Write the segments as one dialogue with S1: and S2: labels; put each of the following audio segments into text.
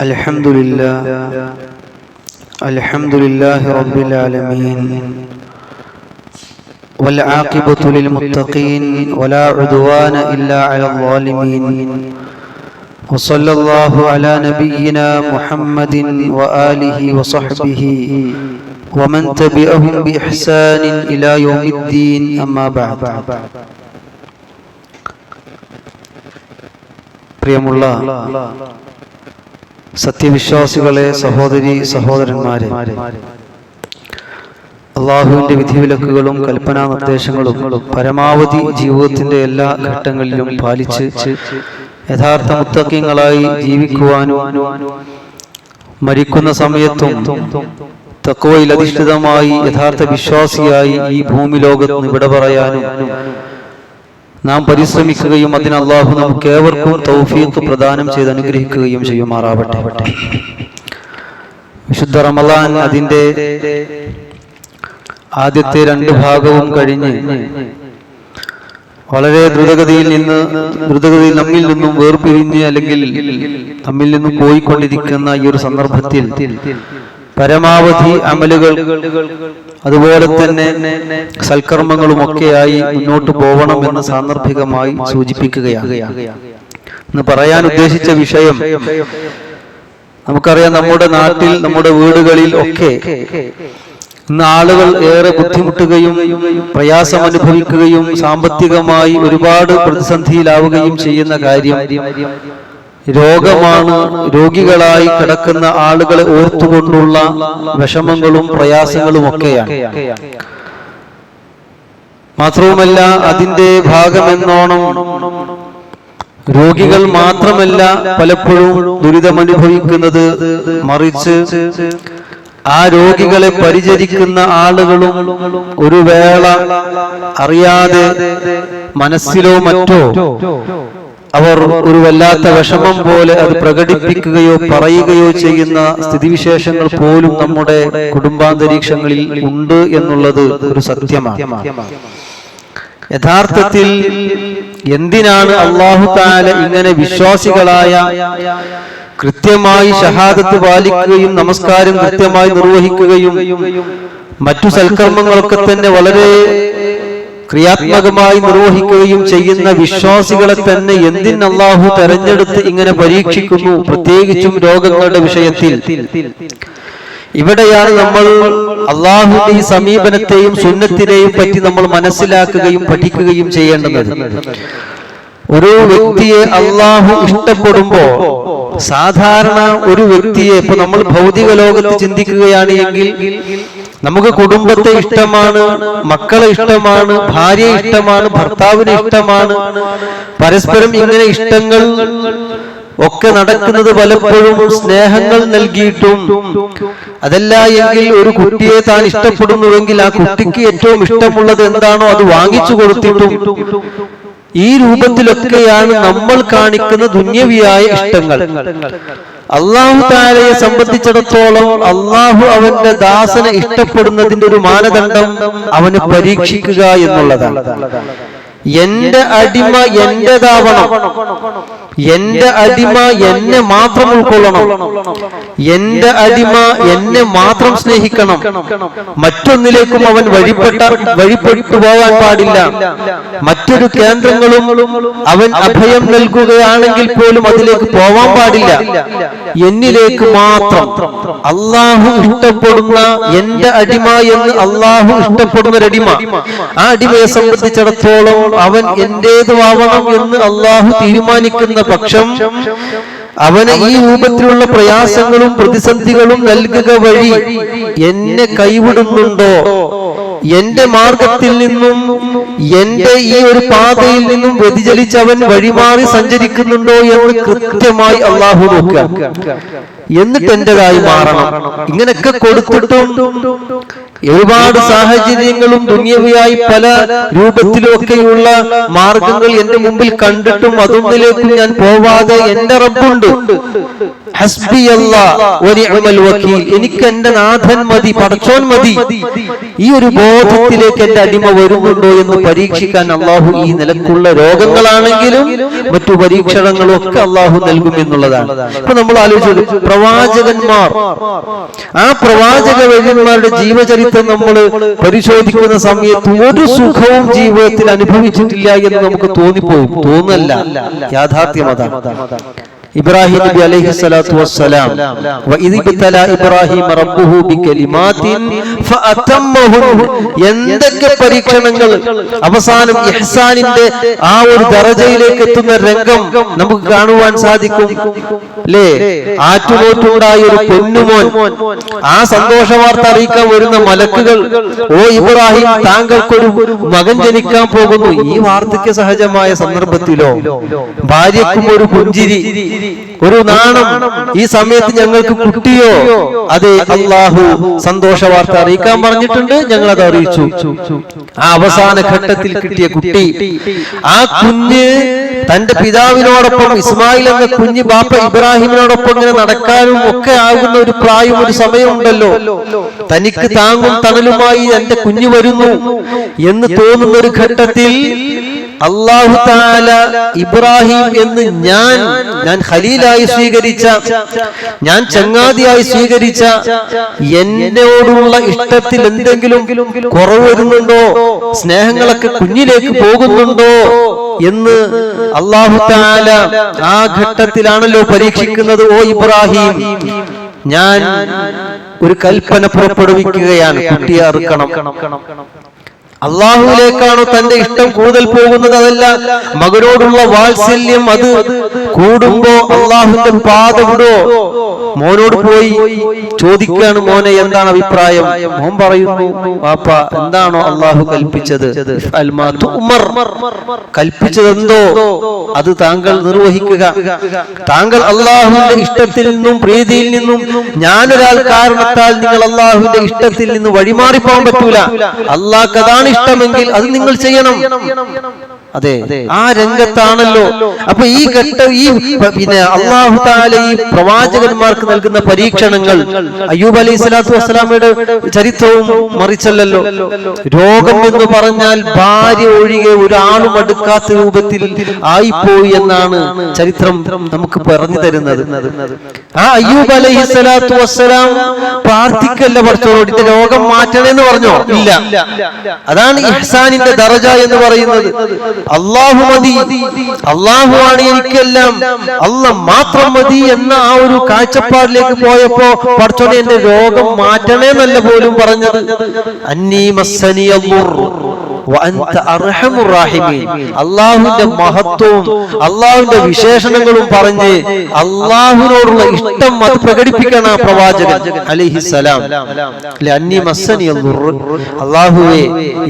S1: الحمد لله الحمد لله رب العالمين والعاقبة للمتقين ولا عدوان إلا على الظالمين وصلى الله على نبينا محمد وآله وصحبه ومن تبعهم بإحسان إلى يوم الدين أما بعد പ്രിയമുള്ള സത്യവിശ്വാസികളെ സഹോദരി സഹോദരന്മാരെ അള്ളാഹുവിന്റെ വിധിവിലക്കുകളും കൽപ്പനാ നിർദ്ദേശങ്ങളും പരമാവധി ജീവിതത്തിന്റെ എല്ലാ ഘട്ടങ്ങളിലും പാലിച്ച് യഥാർത്ഥ മുത്തക്കിങ്ങളായി ജീവിക്കുവാനും മരിക്കുന്ന സമയത്തും തക്കവയിൽ അധിഷ്ഠിതമായി യഥാർത്ഥ വിശ്വാസിയായി ഈ ഭൂമി ലോകത്ത് വിട പറയാനും നാം പരിശ്രമിക്കുകയും അതിന് അള്ളാഹു നമുക്ക് ഏവർക്കും തൗഫീഖ് പ്രദാനം ചെയ്ത് അനുഗ്രഹിക്കുകയും ചെയ്യുമാറാവട്ടെ. വിശുദ്ധ റമലാൻ അതിന്റെ ആദ്യത്തെ രണ്ട് ഭാഗവും കഴിഞ്ഞ് വളരെ ദ്രുതഗതിയിൽ നിന്ന് ദ്രുതഗതിയിൽ നമ്മിൽ നിന്നും വേർപിരിഞ്ഞ് അല്ലെങ്കിൽ നമ്മിൽ നിന്നും പോയിക്കൊണ്ടിരിക്കുന്ന ഈ ഒരു സന്ദർഭത്തിൽ പരമാവധി അമലുകൾ അതുപോലെ തന്നെ സൽക്കർമ്മങ്ങളും ഒക്കെയായി മുന്നോട്ട് പോകണമെന്ന് സാന്ദർഭികമായി സൂചിപ്പിക്കുകയാണ്. പറയാൻ ഉദ്ദേശിച്ച വിഷയം നമുക്കറിയാം നമ്മുടെ നാട്ടിൽ നമ്മുടെ വീടുകളിൽ ഒക്കെ ഇന്ന് ആളുകൾ ഏറെ ബുദ്ധിമുട്ടുകയും പ്രയാസം അനുഭവിക്കുകയും സാമ്പത്തികമായി ഒരുപാട് പ്രതിസന്ധിയിലാവുകയും ചെയ്യുന്ന കാര്യം രോഗമാണ് രോഗികളായി കിടക്കുന്ന ആളുകളെ ഓർത്തുകൊണ്ടുള്ള വിഷമങ്ങളും പ്രയാസങ്ങളും ഒക്കെയാണ്. മാത്രവുമല്ല അതിന്റെ ഭാഗമെന്നോണം രോഗികൾ മാത്രമല്ല പലപ്പോഴും ദുരിതമനുഭവിക്കുന്നത് മറിച്ച് ആ രോഗികളെ പരിചരിക്കുന്ന ആളുകളും ഒരു വേള അറിയാതെ മനസ്സിലോ മറ്റോ അവർ ഒരു വല്ലാത്ത വിഷമം പോലെ അത് പ്രകടിപ്പിക്കുകയോ പറയുകയോ ചെയ്യുന്ന സ്ഥിതിവിശേഷങ്ങൾ പോലും നമ്മുടെ കുടുംബാന്തരീക്ഷങ്ങളിൽ ഉണ്ട് എന്നുള്ളത് ഒരു സത്യമാണ്. യഥാർത്ഥത്തിൽ എന്തിനാണ് അള്ളാഹു താല ഇങ്ങനെ വിശ്വാസികളായ കൃത്യമായി ഷഹാദത്ത് പാലിക്കുകയും നമസ്കാരം കൃത്യമായി നിർവഹിക്കുകയും മറ്റു സൽക്കർമ്മങ്ങളൊക്കെ തന്നെ വളരെ ക്രിയാത്മകമായി നിർവഹിക്കുകയും ചെയ്യുന്ന വിശ്വാസികളെ തന്നെ എന്തിന് അള്ളാഹു തെരഞ്ഞെടുത്ത് ഇങ്ങനെ പരീക്ഷിക്കുന്നു? പ്രത്യേകിച്ചും രോഗങ്ങളുടെ വിഷയത്തിൽ. ഇവിടെയാണ് നമ്മൾ അള്ളാഹുവിന്റെ ഈ സമീപനത്തെയും സുന്നത്തിനെയും പറ്റി നമ്മൾ മനസ്സിലാക്കുകയും പഠിക്കുകയും ചെയ്യേണ്ടത്. ഒരു വ്യക്തിയെ അള്ളാഹു ഇഷ്ടപ്പെടുമ്പോ സാധാരണ ഒരു വ്യക്തിയെ ഇപ്പൊ നമ്മൾ ഭൗതിക ലോകത്ത് ചിന്തിക്കുകയാണ് എങ്കിൽ നമുക്ക് കുടുംബത്തെ ഇഷ്ടമാണ് മക്കളെ ഇഷ്ടമാണ് ഭാര്യ ഇഷ്ടമാണ് ഭർത്താവിനെ ഇഷ്ടമാണ്. പരസ്പരം ഇങ്ങനെ ഇഷ്ടങ്ങൾ ഒക്കെ നടക്കുന്നത് പലപ്പോഴും സ്നേഹങ്ങൾ നൽകിയിട്ടും അതല്ല എങ്കിൽ ഒരു കുട്ടിയെ താൻ ഇഷ്ടപ്പെടുന്നുവെങ്കിൽ ആ കുട്ടിക്ക് ഏറ്റവും ഇഷ്ടമുള്ളത് എന്താണോ അത് വാങ്ങിച്ചു കൊടുത്തിട്ടും ഈ രൂപത്തിലൊക്കെയാണ് നമ്മൾ കാണിക്കുന്ന ദുന്യവിയായ ഇഷ്ടങ്ങൾ. അള്ളാഹു താരയെ സംബന്ധിച്ചിടത്തോളം അള്ളാഹു അവന്റെ ദാസനെ ഇഷ്ടപ്പെടുന്നതിന്റെ ഒരു മാനദണ്ഡം അവന് പരീക്ഷിക്കുക എന്നുള്ളതാണ്. എന്റെ അടിമ എന്റേതാവണം എന്റെ അടിമ എന്നെ മാത്രം ഉൾക്കൊള്ളണം. എന്റെ അടിമ എന്നെ മാത്രം സ്നേഹിക്കണം. മറ്റൊന്നിലേക്കും അവൻ വഴിപ്പെട്ട വഴിപ്പെട്ടു പോകാൻ പാടില്ല. മറ്റൊരു കേന്ദ്രങ്ങളും അവൻ അഭയം നൽകുകയാണെങ്കിൽ പോലും അതിലേക്ക് പോവാൻ പാടില്ല. എന്നിലേക്ക് മാത്രം അള്ളാഹു ഇഷ്ടപ്പെടുന്ന എന്റെ അടിമ എന്ന് അള്ളാഹു ഇഷ്ടപ്പെടുന്ന ഒരു അടിമ. ആ അടിമയെ സംബന്ധിച്ചിടത്തോളം അവൻ എന്റേതുമാവണം എന്ന് അള്ളാഹു തീരുമാനിക്കുന്ന പക്ഷം അവന് ഈ രൂപത്തിലുള്ള പ്രയാസങ്ങളും പ്രതിസന്ധികളും നൽകുക വഴി എന്നെ കൈവിടുന്നുണ്ടോ? എന്റെ മാർഗത്തിൽ നിന്നും എന്റെ ഈ ഒരു പാതയിൽ നിന്നും വ്യതിചലിച്ച് അവൻ വഴിമാറി സഞ്ചരിക്കുന്നുണ്ടോ എന്ന് കൃത്യമായി അള്ളാഹു നോക്കുക. എന്നിട്ട് എന്റേതായി മാറണം. ഇങ്ങനെയൊക്കെ കൊടുത്തിട്ടും ഒരുപാട് സാഹചര്യങ്ങളും ദുന്യവിയായി പല രൂപത്തിലൊക്കെയുള്ള മാർഗങ്ങൾ എന്റെ മുമ്പിൽ കണ്ടിട്ടും അതൊന്നിലേക്കും ഞാൻ പോവാതെ എന്റെ റബ്ബുണ്ട്. വക്കീൽ. എനിക്ക് എന്റെ നാഥൻ മതി പടച്ചോൻ മതി. ഈ ഒരു ബോധത്തിലേക്ക് എന്റെ അടിമ വരുന്നുണ്ടോ എന്ന് പരീക്ഷിക്കാൻ അള്ളാഹു ഈ നിലക്കുള്ള രോഗങ്ങളാണെങ്കിലും മറ്റു പരീക്ഷണങ്ങളും ഒക്കെ അള്ളാഹു നൽകും എന്നുള്ളതാണ്. ഇപ്പൊ നമ്മൾ ആലോചിച്ചത് പ്രവാചകന്മാർ. ആ പ്രവാചക വര്യന്മാരുടെ ജീവചരിത്രം നമ്മൾ പരിശോധിക്കുന്ന സമയത്ത് ഒരു സുഖവും ജീവിതത്തിൽ അനുഭവിച്ചിട്ടില്ല എന്ന് നമുക്ക് തോന്നിപ്പോകും തോന്നല്ല. യാഥാർത്ഥ്യം അതാണ്. ഇബ്രാഹിം നബി അലൈഹി സ്വലാത്തു വസ്സലാം. ഇബ്രാഹിം റബ്ബുഹു ബികലിമാത്തിൻ ഫഅതമ്മഹുൻ എന്തൊക്കെ പരീക്ഷണങ്ങൾ? അവസാനം ഇഹ്സാനിന്റെ ആ ഒരു ദർജയിലേക്ക് എത്തുന്ന രംഗം നമുക്ക് കാണുവാൻ സാധിക്കും. അല്ലേ ആറ്റുനോറ്റുണ്ടായ ഒരു പെണ്ണുമോൻ ആ സന്തോഷ വാർത്ത അറിയിക്കാൻ വരുന്ന മലക്കുകൾ ഓ ഇബ്രാഹിം താങ്കൾക്കൊരു മകൻ ജനിക്കാൻ പോകുന്നു. ഈ വാർദ്ധക്യ സഹജമായ സന്ദർഭത്തിലോ ഭാര്യക്കും ഒരു പുഞ്ചിരി. ഒരു നാണം ഈ സമയത്ത് ഞങ്ങൾക്ക് കുട്ടിയോ? അതെ അള്ളാഹു സന്തോഷ വാർത്ത അറിയിക്കാൻ പറഞ്ഞിട്ടുണ്ട്. ഞങ്ങൾ അത് അറിയിച്ചു. ആ അവസാന ഘട്ടത്തിൽ കിട്ടിയ കുട്ടി ആ കുഞ്ഞ് തന്റെ പിതാവിനോടൊപ്പം ഇസ്മായിൽ എന്ന കുഞ്ഞ് ബാപ്പ ഇബ്രാഹിമിനോടൊപ്പം ഇങ്ങനെ നടക്കാനും ഒക്കെ ആകുന്ന ഒരു പ്രായം ഒരു സമയമുണ്ടല്ലോ. തനിക്ക് താങ്ങും തണലുമായി എന്റെ കുഞ്ഞു വരുന്നു എന്ന് തോന്നുന്ന ഒരു ഘട്ടത്തിൽ അള്ളാഹു താല ഇബ്രാഹിം എന്ന് ഞാൻ ഞാൻ ഖലീലായി സ്വീകരിച്ച ഞാൻ ചങ്ങാതിയായി സ്വീകരിച്ച എന്നോടുള്ള ഇഷ്ടത്തിൽ എന്തെങ്കിലും കുറവ് വരുന്നുണ്ടോ? സ്നേഹങ്ങളൊക്കെ കുഞ്ഞിലേക്ക് പോകുന്നുണ്ടോ? എന്ന് അള്ളാഹു താല ആ ഘട്ടത്തിലാണല്ലോ പരീക്ഷിക്കുന്നത് ഓ ഇബ്രാഹിം. ഞാൻ ഒരു കൽപ്പന പുറപ്പെടുവിക്കുകയാണ് കുട്ടിയെ അറുക്കണം. അള്ളാഹുവിലേക്കാണോ തന്റെ ഇഷ്ടം കൂടുതൽ പോകുന്നത് അതല്ല മകനോടുള്ള വാത്സല്യം അത് കൂടുമ്പോ അള്ളാഹുന്റെ പാത മോനോട് പോയി ചോദിക്കാണ് മോനെ എന്താണ് അഭിപ്രായം? മോൻ പറയുന്നു പാപ്പ എന്താണോ അള്ളാഹു കൽപ്പിച്ചത്? കൽപ്പിച്ചതെന്തോ? അത് താങ്കൾ നിർവഹിക്കുക. താങ്കൾ അള്ളാഹുവിന്റെ ഇഷ്ടത്തിൽ നിന്നും പ്രീതിയിൽ നിന്നും ഞാനൊരാൾ കാരണത്താൽ നിങ്ങൾ അള്ളാഹുവിന്റെ ഇഷ്ടത്തിൽ നിന്ന് വഴിമാറിപ്പോകാൻ പറ്റൂല. അള്ളാഹ് അതാണ് ഇഷ്ടമെങ്കിൽ അത് നിങ്ങൾ ചെയ്യണം. അതെ ആ രംഗത്താണല്ലോ. അപ്പൊ ഈ ഘട്ടം ഈ പിന്നെ അള്ളാഹു താല ഈ പ്രവാചകന്മാർക്ക് നൽകുന്ന പരീക്ഷണങ്ങൾ അയ്യൂബ് അലൈഹി സ്വലാത്തു വസ്സലാമയുടെ ചരിത്രവും മറിച്ചല്ലോ രോഗം എന്ന് പറഞ്ഞാൽ ഭാര്യ ഒഴികെ ഒരാളും അടുക്കാത്ത രൂപത്തിൽ ആയിപ്പോയി എന്നാണ് ചരിത്രം നമുക്ക് പറഞ്ഞു തരുന്നത്. ആ അയ്യൂബ് അലൈഹി സ്വലാത്തു വസ്സലാം പ്രാർത്ഥിക്കല്ല പഠിച്ചോളൂ ഇത് രോഗം മാറ്റണേന്ന് പറഞ്ഞോ? ഇല്ല. അതാണ് ഇഹ്സാനിന്റെ ദറജ എന്ന് പറയുന്നത്. അള്ളാഹു മതി. അള്ളാഹു ആണ് എനിക്കെല്ലാം. അല്ല മാത്രം മതി എന്ന ആ ഒരു കാഴ്ചപ്പാടിലേക്ക് പോയപ്പോ പഠിച്ചോനെ എന്റെ രോഗം മാറ്റണേന്നല്ല പോലും പറഞ്ഞത്. അന്നീ മസ്സനി അള്ളാഹുവിന്റെ മഹത്വവും അള്ളാഹുവിന്റെ വിശേഷണങ്ങളും പറഞ്ഞ് അള്ളാഹുവിനോടുള്ള ഇഷ്ടം അത് പ്രകടിപ്പിക്കണം ആ പ്രവാചകൻ. അലിഹിസലാം അള്ളാഹുവേ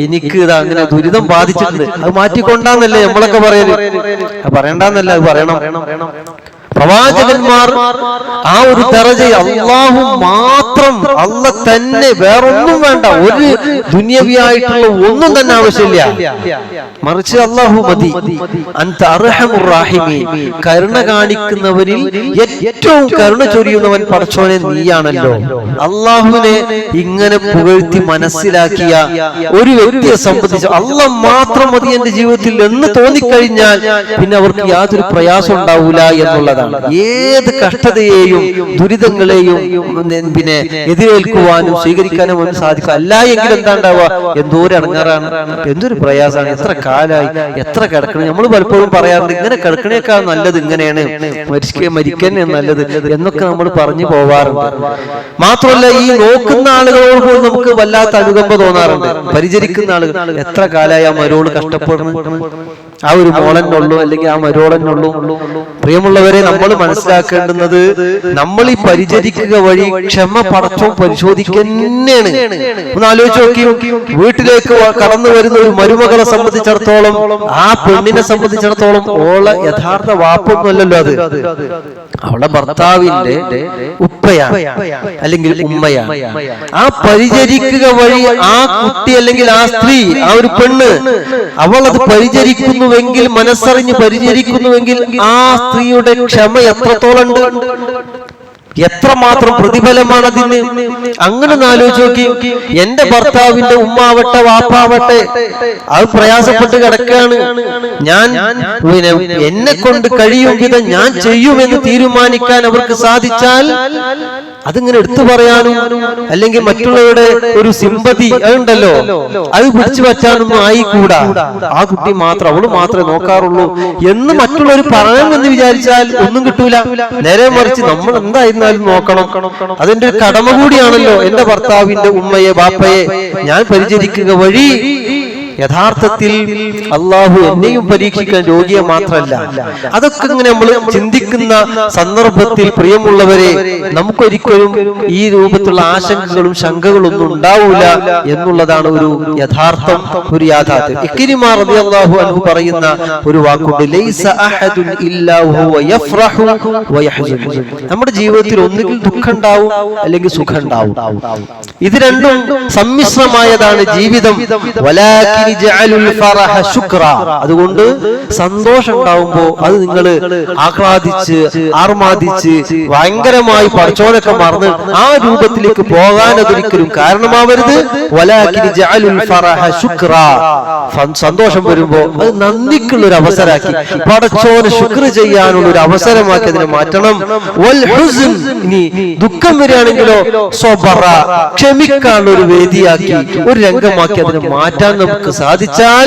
S1: എനിക്ക് ഇത് അങ്ങനെ ദുരിതം ബാധിച്ചിട്ടുണ്ട്. അത് മാറ്റിക്കൊണ്ടാന്നല്ലേ നമ്മളൊക്കെ പറയൽ? പറയണ്ടെന്നല്ല അത് പറയണം. പ്രവാചകന്മാർ ആ ഒരു തെറജ അള്ളാഹു മാത്രം അല്ല തന്നെ വേറൊന്നും വേണ്ട. ഒരു ദുന്യവിയായിട്ടുള്ള ഒന്നും തന്നെ ആവശ്യമില്ല. മറിച്ച് അള്ളാഹു മതി. അർഹമുറാഹിമി കരുണ കാണിക്കുന്നവരിൽ ഏറ്റവും കരുണ ചൊരിയുന്നവൻ പടച്ചോനെ നീയാണല്ലോ. അള്ളാഹുവിനെ ഇങ്ങനെ പുകഴ്ത്തി മനസ്സിലാക്കിയ ഒരു വ്യക്തിയെ സംബന്ധിച്ച് അല്ല മാത്രം മതി എന്റെ ജീവിതത്തിൽ എന്ന് തോന്നിക്കഴിഞ്ഞാൽ പിന്നെ അവർക്ക് യാതൊരു പ്രയാസം ഉണ്ടാവൂല എന്നുള്ളതാണ്. ഏത് കഷ്ടതയെയും ദുരിതങ്ങളെയും പിന്നെ എതിരേൽക്കുവാനും സ്വീകരിക്കാനും ഒന്നും സാധിക്കും അല്ല എങ്കിൽ എന്താ ഉണ്ടാവുക എന്തോരം ഒരു എന്തൊരു പ്രയാസമാണ്. എത്ര കാലായി? എത്ര കിടക്കണം? നമ്മൾ പലപ്പോഴും പറയാറുണ്ട് ഇങ്ങനെ കിടക്കണേക്കാൾ നല്ലത് ഇങ്ങനെയാണ്. മരിക്കുക മരിക്കാൻ നല്ലത് എന്നൊക്കെ നമ്മൾ പറഞ്ഞു പോവാറുണ്ട്. മാത്രമല്ല ഈ നോക്കുന്ന ആളുകളോട് പോലും നമുക്ക് വല്ലാത്ത അനുകമ്പ തോന്നാറുണ്ട്. പരിചരിക്കുന്ന ആളുകൾ എത്ര കാലായി ആ മരോട് കഷ്ടപ്പെടുന്നു? ആ ഒരു മോളനുള്ളൂ അല്ലെങ്കിൽ ആ മരോളനുള്ളൂ പ്രിയമുള്ളവരെ നമ്മൾ മനസ്സിലാക്കേണ്ടുന്നത് നമ്മൾ ഈ പരിചരിക്കുക വഴി ക്ഷമ പടച്ചോ പരിശോധിക്കുന്നേണ് ഒന്ന് ആലോചിച്ച് നോക്കി. വീട്ടിലേക്ക് കടന്നു വരുന്ന ഒരു മരുമകളെ സംബന്ധിച്ചിടത്തോളം ആ പെണ്ണിനെ സംബന്ധിച്ചിടത്തോളം ഓളെ യഥാർത്ഥ വാപ്പൊന്നുമല്ലല്ലോ അത്. അവളെ ഭർത്താവിന്റെ ഉപ്പയാണ് അല്ലെങ്കിൽ ഉമ്മയാണ്. ആ പരിചരിക്കുക വഴി ആ കുട്ടി അല്ലെങ്കിൽ ആ സ്ത്രീ ആ ഒരു പെണ്ണ് അവൾ അത് പരിചരിക്കുന്നുവെങ്കിൽ മനസ്സറിഞ്ഞ് പരിചരിക്കുന്നുവെങ്കിൽ ആ സ്ത്രീയുടെ എത്രത്തോളം ഉണ്ട്?
S2: എത്രമാത്രം പ്രതിഫലമാണ് അതിന് അങ്ങനെ ആലോചിച്ച് നോക്കി. എന്റെ ഭർത്താവിന്റെ ഉമ്മാവട്ടെ വാപ്പാവട്ടെ അത് പ്രയാസപ്പെട്ട് കിടക്കുകയാണ്. ഞാൻ പിന്നെ എന്നെ കൊണ്ട് കഴിയും വിധം ഞാൻ ചെയ്യുമെന്ന് തീരുമാനിക്കാൻ അവർക്ക് സാധിച്ചാൽ അതിങ്ങനെ എടുത്തു പറയാനും അല്ലെങ്കിൽ മറ്റുള്ളവരുടെ ഒരു സിമ്പതി അതുണ്ടല്ലോ. അത് പിടിച്ചു പറ്റാനൊന്നും ആയിക്കൂടാ. ആ കുട്ടി മാത്രം അവൾ മാത്രമേ നോക്കാറുള്ളൂ. എന്ന് മറ്റുള്ളവർ പറയണമെന്ന് വിചാരിച്ചാൽ ഒന്നും കിട്ടൂല. നേരെ മറിച്ച് നമ്മൾ എന്തായിരുന്നാലും നോക്കണം. അതിന്റെ ഒരു കടമ കൂടിയാണല്ലോ എന്റെ ഭർത്താവിന്റെ ഉമ്മയെ ബാപ്പയെ. ഞാൻ പരിചരിക്കുക വഴി. യഥാർത്ഥത്തിൽ അള്ളാഹു എന്നെയും പരീക്ഷിക്കാൻ രോഗിയെ മാത്രമല്ല. അതൊക്കെ ഇങ്ങനെ നമ്മൾ ചിന്തിക്കുന്ന സന്ദർഭത്തിൽ പ്രിയമുള്ളവരെ നമുക്കൊരിക്കലും ഈ രൂപത്തിലുള്ള ആശങ്കകളും ശങ്കകളും ഒന്നും ഉണ്ടാവൂല എന്നുള്ളതാണ് ഒരു യഥാർത്ഥം ഒരു യാഥാർത്ഥ്യം. ഇക്രിമാ അള്ളാഹു അനു പറയുന്ന ഒരു വാക്കുണ്ട് നമ്മുടെ ജീവിതത്തിൽ ഒന്നുകിൽ ദുഃഖം ഉണ്ടാവും അല്ലെങ്കിൽ സുഖം ഉണ്ടാവും ഇത് രണ്ടും സമ്മിശ്രമായതാണ് ജീവിതം. അതുകൊണ്ട് സന്തോഷം ഉണ്ടാവുമ്പോ അത് നിങ്ങൾ ആഹ്ലാദിച്ച് ആർമാദിച്ച് ഭയങ്കരമായി പഠിച്ചോനൊക്കെ മറന്ന് ആ രൂപത്തിലേക്ക് പോകാൻ അതൊരിക്കലും കാരണമാവരുത്. സന്തോഷം വരുമ്പോ അത് നന്ദിക്കുള്ള ഒരു അവസരമാക്കി പടച്ചോന് ശുക്ർ ചെയ്യാനുള്ള ഒരു അവസരമാക്കി അതിനെ മാറ്റണം. ഇനി ദുഃഖം വരികയാണെങ്കിലോ സ്വബറ. ക്ഷമിക്കാനുള്ള ഒരു വേദിയാക്കി ഒരു രംഗമാക്കി അതിനെ മാറ്റാൻ നമുക്ക് സാധിച്ചാൽ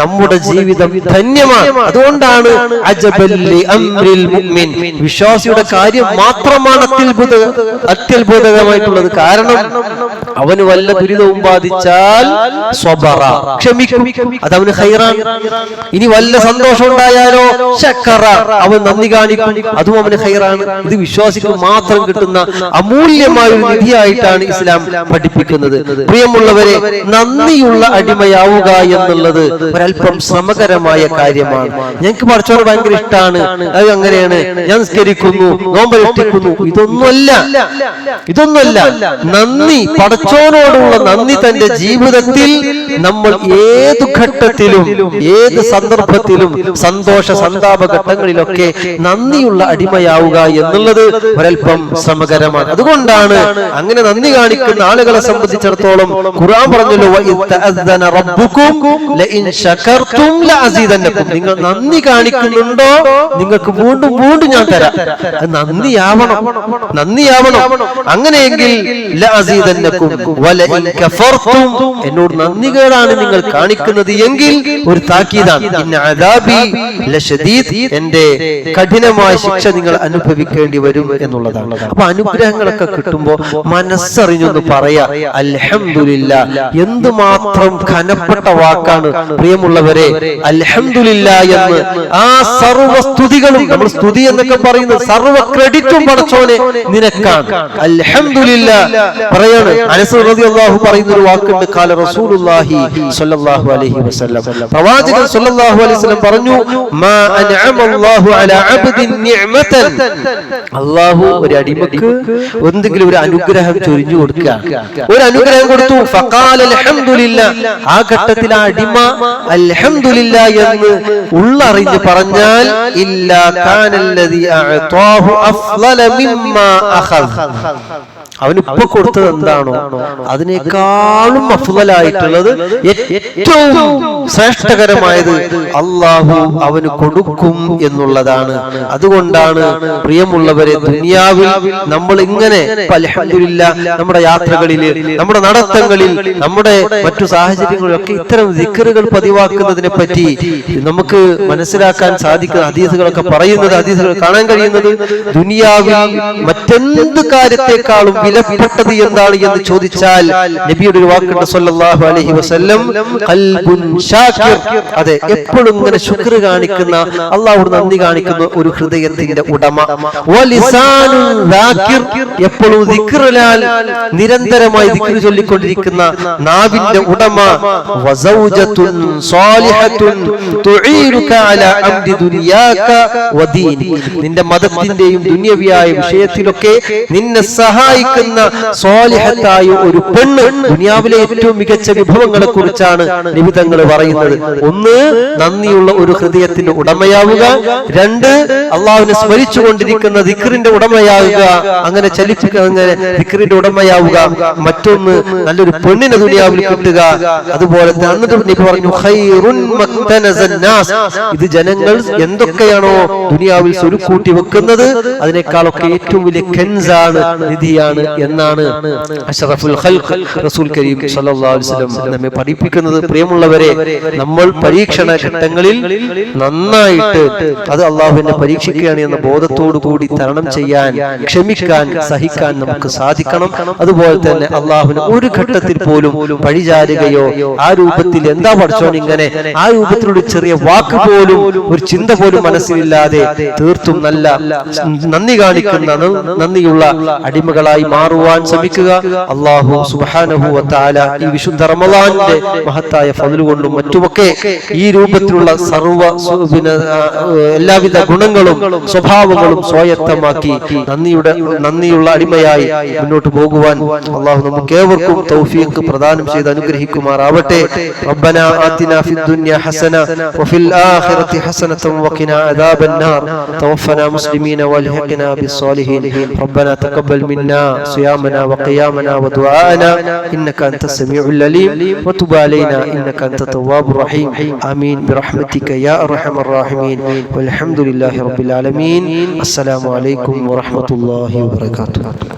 S2: നമ്മുടെ ജീവിതം ധന്യമാണ്. അതുകൊണ്ടാണ് വിശ്വാസിയുടെ കാര്യം മാത്രമാണ് അത്യത്ഭുത അത്യത്ഭുതകരമായിട്ടുള്ളത്. കാരണം അവന് വല്ല ദുരിതവും ബാധിച്ചാൽ സ്വബറ. ക്ഷമിക്കും. അതവന് ഹൈറാണ്. ഇനി വല്ല സന്തോഷം ഉണ്ടായാലോ? ശക്കറ. അവൻ നന്ദി കാണിക്കും. അതും അവന് ഹൈറാണ്. ഇത് വിശ്വാസിക്ക് മാത്രം കിട്ടുന്ന അമൂല്യമായ ഒരു നിധിയായിട്ടാണ് ഇസ്ലാം പഠിപ്പിക്കുന്നത്. പ്രിയമുള്ളവരെ നന്ദിയുള്ള അടിമയാവുക എന്നുള്ളത് ഒരല്പം ശ്രമകരമായ കാര്യമാണ്. ഞങ്ങൾക്ക് പഠിച്ചോട് ഭയങ്കര ഇഷ്ടമാണ് അത് അങ്ങനെയാണ്. ഞാൻ സ്കരിക്കുന്നു നോമ്പനുഷ്ഠിക്കുന്നു ഇതൊന്നുമല്ല. ഇതൊന്നുമല്ല. നന്ദി. പടച്ചോനോടുള്ള നന്ദി തന്റെ ജീവിതത്തിൽ നമ്മൾ ഏത് ഘട്ടത്തിലും ഏത് സന്ദർഭത്തിലും സന്തോഷ സന്താപ ഘട്ടങ്ങളിലൊക്കെ നന്ദിയുള്ള അടിമയാവുക എന്നുള്ളത് ഒരൽപ്പം ശ്രമകരമാണ് അതുകൊണ്ടാണ് അങ്ങനെ നന്ദി കാണിക്കുന്ന ആളുകളെ സംബന്ധിച്ചിടത്തോളം ഖുർആൻ പറഞ്ഞല്ലോ "വഇദ് തഅദ്ദന റബ്ബുക്കും ലഇൻ ശകർതും ലഅസീദന്നക്കും." നിങ്ങൾ നന്ദി കാണിക്കുന്നുണ്ടോ? നിങ്ങൾക്ക് വീണ്ടും വീണ്ടും ഞാൻ തരാം. അത് നന്ദിയാവണം നന്ദിയാവണം അങ്ങനെയെങ്കിൽ ലഅസീദന്നക്കും വലഇൻ കഫർതും എന്നോട് നന്ദികേടാണ് നിങ്ങൾ കാണിക്കുന്നത് എങ്കിൽ ഒരു താക്കീതാണ്. ഇന്ന അദാബി ലശദീദ് എന്റെ കഠിനമായ ശിക്ഷ നിങ്ങൾ അനുഭവിക്കേണ്ടി വരും എന്നുള്ളതാണ്. അപ്പൊ അനുഗ്രഹങ്ങളൊക്കെ കിട്ടുമ്പോ മനസ്സറിഞ്ഞൊന്ന് പറയാ അൽഹംദുലില്ല. എന്തുമാത്രം ഘനപ്പെട്ട വാക്കാണ്. പ്രിയമുള്ളവരെ അലഹമില്ല എന്ന് ആ സർവ സ്തുതികളും നമ്മൾ സ്തുതി എന്നൊക്കെ പറയുന്നത് സർവ ക്രെഡിറ്റും പടച്ചോനെ നിനക്കാണ്. അലഹമില്ല പറയാണ് അനസ് റളിയല്ലാഹു പറയുന്ന ഒരു വാക്കുണ്ട്. കാല റസൂലുള്ളാഹി സ്വല്ലല്ലാഹു അലൈഹി വസല്ലം. പ്രവാചകൻ സ്വല്ലല്ലാഹു അലൈഹി വസല്ലം പറഞ്ഞു മാ അൻഅമല്ലാഹു അലാ അബ്ദിൻ നിഅമതൻ. അല്ലാഹു ഒരു അടിമക്ക് എന്തെങ്കിലും ഒരു അനുഗ്രഹം ചൊരിഞ്ഞു കൊടുക്കുക ഒരു അനുഗ്രഹം കൊടുത്തു. ഫഖാല അൽഹംദുലില്ല. ആ ഘട്ടത്തിൽ അടിമ. അൽഹംദുലില്ല എന്ന് ഉള്ളറിഞ്ഞ് പറഞ്ഞാൽ ഇല്ലാ കാനല്ലതി അഅതാഹു അഫ്ളല മിമ്മാ അഖദ്. അവന് ഇപ്പൊ കൊടുത്തത് എന്താണോ അതിനേക്കാളും അഫുതലായിട്ടുള്ളത് ഏറ്റവും ശ്രേഷ്ഠകരമായത് അള്ളാഹു അവന് കൊടുക്കും എന്നുള്ളതാണ്. അതുകൊണ്ടാണ് പ്രിയമുള്ളവരെ ദുനിയാവിൽ നമ്മൾ ഇങ്ങനെ അൽഹംദുലില്ലാ നമ്മുടെ യാത്രകളിൽ നമ്മുടെ നടത്തങ്ങളിൽ നമ്മുടെ മറ്റു സാഹചര്യങ്ങളിലൊക്കെ ഇത്തരം ദിക്കറുകൾ പതിവാക്കുന്നതിനെ പറ്റി നമുക്ക് മനസ്സിലാക്കാൻ സാധിക്കുന്ന ഹദീസുകളൊക്കെ പറയുന്നത് ഹദീസുകൾ കാണാൻ കഴിയുന്നത് ദുനിയാവിൽ മറ്റെന്ത് കാര്യത്തെക്കാളും വിലപ്പെട്ടത് എന്താണ് എന്ന് ചോദിച്ചാൽ നബിയുടെ ഒരു വാക്കുണ്ട് സല്ലല്ലാഹു അലൈഹി വസല്ലം ഖൽബുൻ ഷാകിർ അതെ എപ്പോഴും ഇങ്ങനെ ശുക്ർ കാണിക്കുന്ന അള്ളാഹു നന്ദി കാണിക്കുന്ന ഒരു ഹൃദയത്തിന്റെ ഉടമ. വലിസാനുൻ ദാക്കിർ. എപ്പോഴും ദിക്റിലാൽ നിരന്തരമായി ദിക്ർ ചൊല്ലിക്കൊണ്ടിരിക്കുന്ന നാവിന്റെ ഉടമ. വസൗജത്തുൻ സാലിഹത്തുൻ തുഈനുക അലാ അംരി ദുനിയാക വദീനി നിന്റെ മതത്തിന്റെയും ദുനിയവിയായ വിഷയത്തിലൊക്കെ നിന്നെ സഹായിക്കുന്ന സഹായിക്കുന്ന സ്വാലിഹത്തായ ഒരു പെണ്ണ് ദുനിയാവിലെ ഏറ്റവും മികച്ച വിഭവങ്ങളെ കുറിച്ചാണ് നിമിതങ്ങൾ പറയുന്നത്. ഒന്ന് നന്ദിയുള്ള ഒരു ഹൃദയത്തിന്റെ ഉടമയാവുക. രണ്ട് അള്ളാഹുവിനെ സ്മരിച്ചു കൊണ്ടിരിക്കുന്ന ദിക്റിന്റെ ഉടമയാവുക. അങ്ങനെ ചലിപ്പിക്കുക അങ്ങനെ ദിക്റിന്റെ ഉടമയാവുക. മറ്റൊന്ന് നല്ലൊരു പെണ്ണിനെ ദുനിയാവിൽ കിട്ടുക. അതുപോലെ പറഞ്ഞു. ഇത് ജനങ്ങൾ എന്തൊക്കെയാണോ ദുനിയാവിൽ സ്വരുക്കൂട്ടി വെക്കുന്നത് അതിനേക്കാളൊക്കെ ഏറ്റവും വലിയ കെൻസാണ് നിധിയാണ് എന്നാണ് അഷറഫുൽ റസൂൽ കരീം നമ്മെ പഠിപ്പിക്കുന്നത്. പ്രിയമുള്ളവരെ നമ്മൾ പരീക്ഷണ ഘട്ടങ്ങളിൽ നന്നായിട്ട് അത് അള്ളാഹുവിനെ പരീക്ഷിക്കുകയാണ് എന്ന ബോധത്തോടു കൂടി തരണം ചെയ്യാൻ ക്ഷമിക്കാൻ സഹിക്കാൻ നമുക്ക് സാധിക്കണം. അതുപോലെ തന്നെ അള്ളാഹുവിന് ഒരു ഘട്ടത്തിൽ പോലും പഴിചാരുകയോ ആ രൂപത്തിൽ എന്താ പഠിച്ചോ ഇങ്ങനെ ആ രൂപത്തിലൊരു ചെറിയ വാക്ക് പോലും ഒരു ചിന്ത പോലും മനസ്സിലില്ലാതെ തീർത്തും നല്ല നന്ദി കാണിക്കുന്ന നന്ദിയുള്ള അടിമകളായി മാറുവാൻ ശ്രമിക്കുക അള്ളാഹു സുബാനഹു താല ഈ വിശുദ്ധ റമദാനിന്റെ മഹത്തായ ഫതില് കൊണ്ടും മറ്റുമൊക്കെ ഈ രൂപത്തിലുള്ള സർവ സ്വ- പിന്നെ ആ, എല്ലാവിധ ഗുണങ്ങളും സ്വഭാവങ്ങളും സ്വായത്തമാക്കി നന്ദിയുടെ നന്ദിയുള്ള അടിമയായി മുന്നോട്ട് പോകുവാൻ അള്ളാഹു നമുക്ക് ഏവർക്കും തൗഫീഖ് പ്രദാനം ചെയ്ത് അനുഗ്രഹിക്കുമാറാവട്ടെ ربنا آتنا في الدنيا حسنة وفي الآخرة حسنة وقنا عذاب النار توفنا مسلمين والحقنا بالصالحين ربنا تقبل منا صيامنا وقيامنا ودعاءنا. إنك أنت السميع العليم. وتب علينا. إنك أنت التواب الرحيم. آمين. برحمتك يا أرحم الراحمين. والحمد لله رب العالمين. السلام عليكم ورحمة الله وبركاته.